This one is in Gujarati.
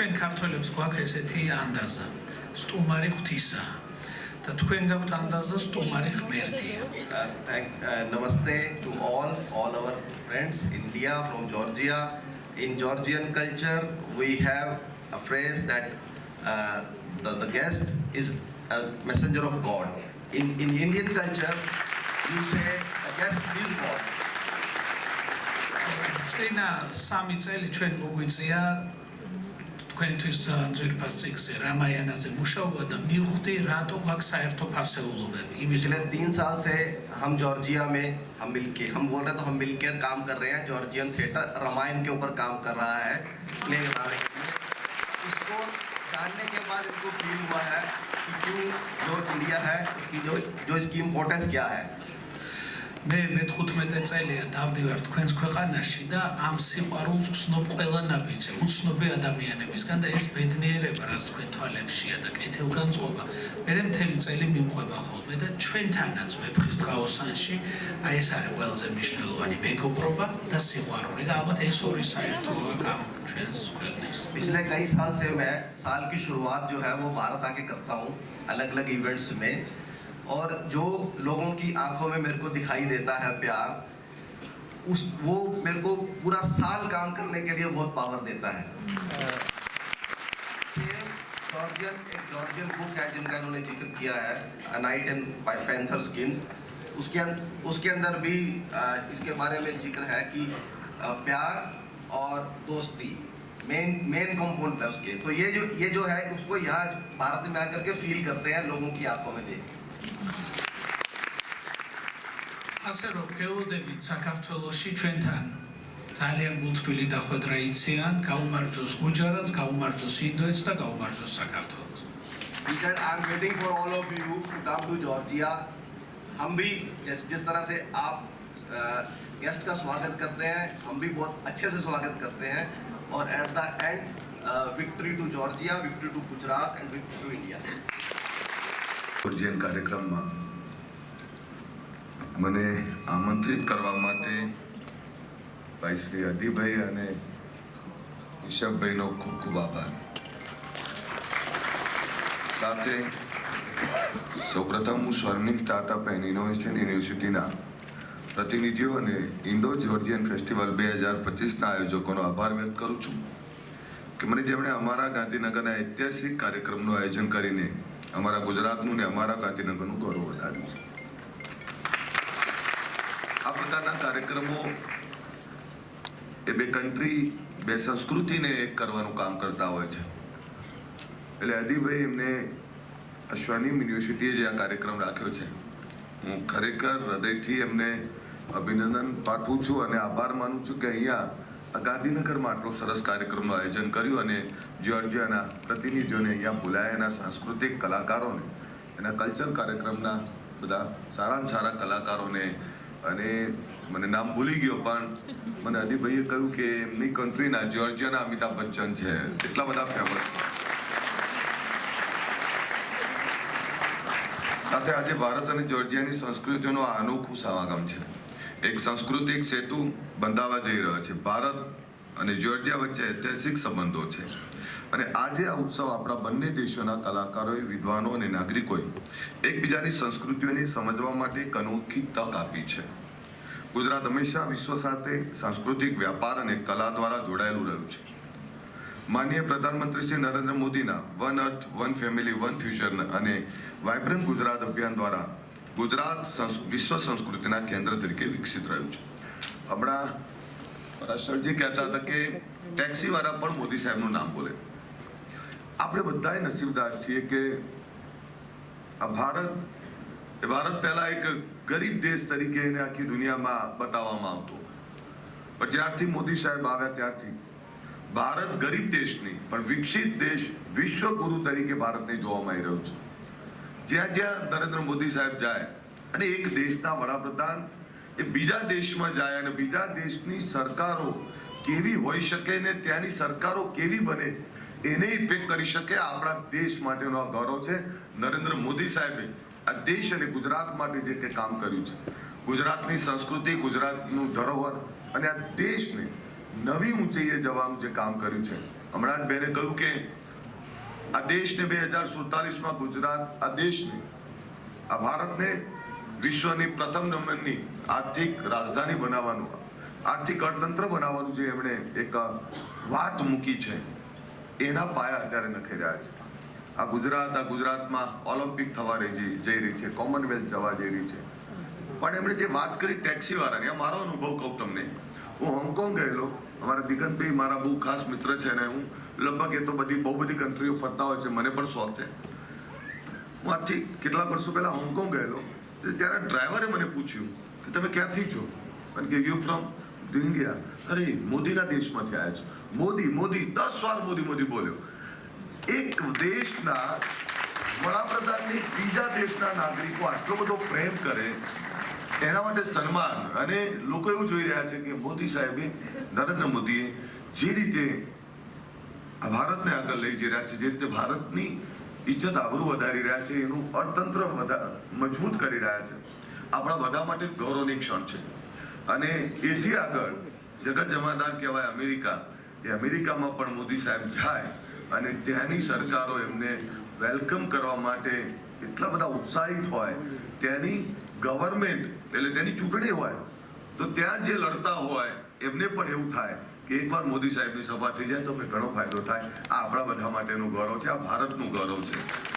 ჩვენ ქართველებს გვაქვს ესეთი ანდაზა სტუმარი ღვთისა და თქვენ გაქვთ ანდაზა სტუმარი ღმერთია Uh, thank, uh, namaste to all, all our friends, India from Georgia. In Georgian culture, we have a phrase that uh, the, the guest is a messenger of God. In, in Indian culture, you say a guest is God. წინა სამი წელი ჩვენ მოგვიწია თქვენთვის ძალიან ძვირფას ციკლზე რამაიანაზე მუშაობა და მივხვდი რატო გვაქვს საერთო ფასეულობები იმის पिछले तीन साल से हम जॉर्जिया में हम मिलके हम बोल रहे तो हम मिलकर काम कर रहे हैं जॉर्जियन थिएटर रामायण के ऊपर काम कर रहा है प्ले बनाने के लिए उसको जानने के बाद इनको फील हुआ है कि क्यों जो इंडिया है उसकी जो जो इसकी इम्पोर्टेंस क्या है მე მე-15 წელია დავდივარ თქვენს ქვეყანაში და ამ სიყვარულს ვცნობ ყველა ნაბიჯზე, უცნობი ადამიანებისგან და ეს ბედნიერება, რაც თქვენ თვალებშია და კეთილგანწყობა, მე მთელი წელი მიმყვება ხოლმე და ჩვენთანაც ვეფხის დღაოსანში, აი ეს არის ყველაზე მნიშვნელოვანი მეგობრობა და სიყვარული და ალბათ ეს ორი საერთოა ამ ჩვენს ქვეყნის. पिछले कई साल से मैं साल की शुरुआत जो है वो भारत आके करता हूँ अलग अलग इवेंट्स में और जो लोगों की आँखों में मेरे को दिखाई देता है प्यार, उस, वो मेरे को पूरा साल काम करने के लिए बहुत पावर देता है। जॉर्जियन एक जॉर्जियन बुक है जिनका इन्होंने ज़िक्र किया है नाइट एंड पैंथर स्किन उसके अं- उसके अंदर भी इसके बारे में ज़िक्र है कि प्यार और दोस्ती मेन मेन कंपोनेंट है उसके। तो ये जो ये जो है, उसको यहाँ भारत में आकर के फील करते हैं लोगों की आँखों में देख के। ასე რომ გეოდებით საქართველოსში ჩვენთან ძალიან გულთბილი დახვედრა იციან, გაუმარჯოს გუჯარანს, გაუმარჯოს ინდოეთს და გაუმარჯოს საქართველოს. He said, I'm waiting for all of you to come to Georgia. हम भी जिस जिस तरह से आप गेस्ट का स्वागत करते हैं हम भी बहुत अच्छे से स्वागत करते हैं और at the end victory to Georgia victory to Gujarat and victory to India Ujjain કાર્યક્રમમાં મને આમંત્રિત કરવા માટે ભાઈ શ્રી અદીભાઈ અને ઋષભભાઈનો ખૂબ ખૂબ આભાર. સાથે સૌપ્રથમ હું સ્વર્ણિમ સ્ટાર્ટઅપ એન્ડ ઇનોવેશન યુનિવર્સિટીના પ્રતિનિધિઓ અને ઇન્ડો જોર્જિયન ફેસ્ટિવલ બે હજાર પચીસના આયોજકોનો આભાર વ્યક્ત કરું છું કે મને જેમણે અમારા ગાંધીનગરના ઐતિહાસિક કાર્યક્રમનું આયોજન કરીને અમારા ગુજરાતનું ને અમારા ગાંધીનગરનું ગૌરવ વધાર્યું છે. આ પ્રકારના કાર્યક્રમો એ બે કન્ટ્રી બે સંસ્કૃતિને એક કરવાનું કામ કરતા હોય છે. એટલે અદીભાઈ એમને અશ્વાનીમ યુનિવર્સિટીએ જે આ કાર્યક્રમ રાખ્યો છે, હું ખરેખર હૃદયથી એમને અભિનંદન પાઠવું છું અને આભાર માનું છું કે અહીંયા ગાંધીનગરમાં આટલો સરસ કાર્યક્રમનું આયોજન કર્યું અને જ્યોર્જિયાના પ્રતિનિધિઓને અહીંયા બોલાયા સાંસ્કૃતિક કલાકારોને, એના કલ્ચર કાર્યક્રમના બધા સારામાં સારા કલાકારોને. અને મને નામ ભૂલી ગયો, પણ મને અદીભાઈએ કહ્યું કે એમની કન્ટ્રીના જ્યોર્જિયાના અમિતાભ બચ્ચન છે. એટલા બધા ફેમસ સાથે આજે ભારત અને જ્યોર્જિયાની સંસ્કૃતિઓનો આ અનોખું સમાગમ છે. એક સાંસ્કૃતિક સેતુ બંધાવા જઈ રહ્યો છે. ભારત અને જ્યોર્જિયા વચ્ચે ઐતિહાસિક સંબંધો છે. અને આજે આ ઉત્સવ આપણા બંને દેશોના કલાકારોએ, વિદ્વાનો અને નાગરિકોએ એકબીજાની સંસ્કૃતિઓને સમજવા માટે એક અનોખી તક આપી છે. ગુજરાત હંમેશા વિશ્વ સાથે સાંસ્કૃતિક વ્યાપાર અને કલા દ્વારા જોડાયેલું રહ્યું છે. માનનીય પ્રધાનમંત્રી શ્રી નરેન્દ્ર મોદીના one earth, one family, one future અને વાઇબ્રન્ટ ગુજરાત અભિયાન દ્વારા ગુજરાત વિશ્વ સંસ્કૃતિના કેન્દ્ર તરીકે વિકસિત રહ્યું છે. હમણાં પરાશરજી કહેતા હતા કે ટેક્સીવાળા પણ મોદી સાહેબનું નામ બોલે. આપણે બધાએ નસીબદાર છીએ કે આ ભારત, એ ભારત પહેલાં એક ગરીબ દેશ તરીકે એને આખી દુનિયામાં બતાવવામાં આવતો. પણ જ્યારથી મોદી સાહેબ આવ્યા ત્યારથી ભારત ગરીબ દેશ નહીં પણ વિકસિત દેશ વિશ્વ ગુરુ તરીકે ભારતને જોવામાં આવી રહ્યું છે. જ્યાં જ્યાં નરેન્દ્ર મોદી સાહેબ જાય અને એક દેશના વડાપ્રધાન એ બીજા દેશમાં જાય અને બીજા દેશની સરકારો કેવી હોઈ શકે ને ત્યાંની સરકારો કેવી બને, એને ઇફેક્ટ કરી શકે આપણા દેશ માટેનો આ ગૌરવ છે. નરેન્દ્ર મોદી સાહેબે આ દેશ અને ગુજરાત માટે જે કંઈ કામ કર્યું છે, ગુજરાતની સંસ્કૃતિ, ગુજરાતનું ધરોહર અને આ દેશને નવી ઊંચાઈએ જવાનું જે કામ કર્યું છે. હમણાં જ બેને કહ્યું કે આ દેશને બે હજાર સુડતાલીસમાં ગુજરાત, આ દેશને, આ ભારતને વિશ્વની પ્રથમ નંબરની આર્થિક રાજધાની બનાવવાનું, આર્થિક અર્થતંત્ર બનાવવાનું જે એમણે એક વાત મૂકી છે, એના પાયા અત્યારે નખી રહ્યા છે. આ ગુજરાત, આ ગુજરાતમાં ઓલિમ્પિક થવા રહી જઈ રહી છે, કોમનવેલ્થ જવા જઈ રહી છે. પણ એમણે જે વાત કરી ટેક્સીવાળાની, આ મારો અનુભવ કહું તમને. હું હોંગકોંગ ગયેલો, અમારા દિગંતભાઈ મારા બહુ ખાસ મિત્ર છે અને હું લગભગ એ તો બધી બહુ બધી કન્ટ્રીઓ ફરતા હોય છે, મને પણ શોખ છે. હું આજથી કેટલા વર્ષો પહેલાં હોંગકોંગ ગયેલો. ત્યારે ડ્રાઈવરે મને પૂછ્યું કે તમે ક્યાંથી છો? અને કે યુ ફ્રોમ ઇન્ડિયા અરે, મોદીના દેશમાંથી આવ્યા છો. મોદી મોદી. દસ વાર મોદી મોદી બોલ્યો. એક દેશના વડાપ્રધાનની બીજા દેશના નાગરિકો આટલો બધો પ્રેમ કરે, એના માટે સન્માન. અને લોકો એવું જોઈ રહ્યા છે કે મોદી સાહેબે નરેન્દ્ર મોદીએ જે રીતે ભારતને આગળ લઈ જઈ રહ્યા છે, જે રીતે ભારતની ઇજ્જત આબરૂ વધારી રહ્યા છે, એનું અર્થતંત્ર મજબૂત કરી રહ્યા છે. આપણા બધા માટે ગૌરવની ક્ષણ છે. અને એથી આગળ જગત જમાદાર કહેવાય અમેરિકા. એ અમેરિકામાં પણ મોદી સાહેબ જાય અને ત્યાંની સરકારો એમને વેલકમ કરવા માટે એટલા બધા ઉત્સાહિત હોય, ત્યાંની ગવર્મેન્ટ, એટલે તેની ચૂંટણી હોય, તો ત્યાં જે લડતા હોય, એમને પણ એવું થાય. કે એકવાર મોદી સાહેબની સભા થઈ જાય તો ઘણો ફાયદો થાય. આ આપણા બધા માટેનું ગૌરવ છે, આ ભારતનું ગૌરવ છે.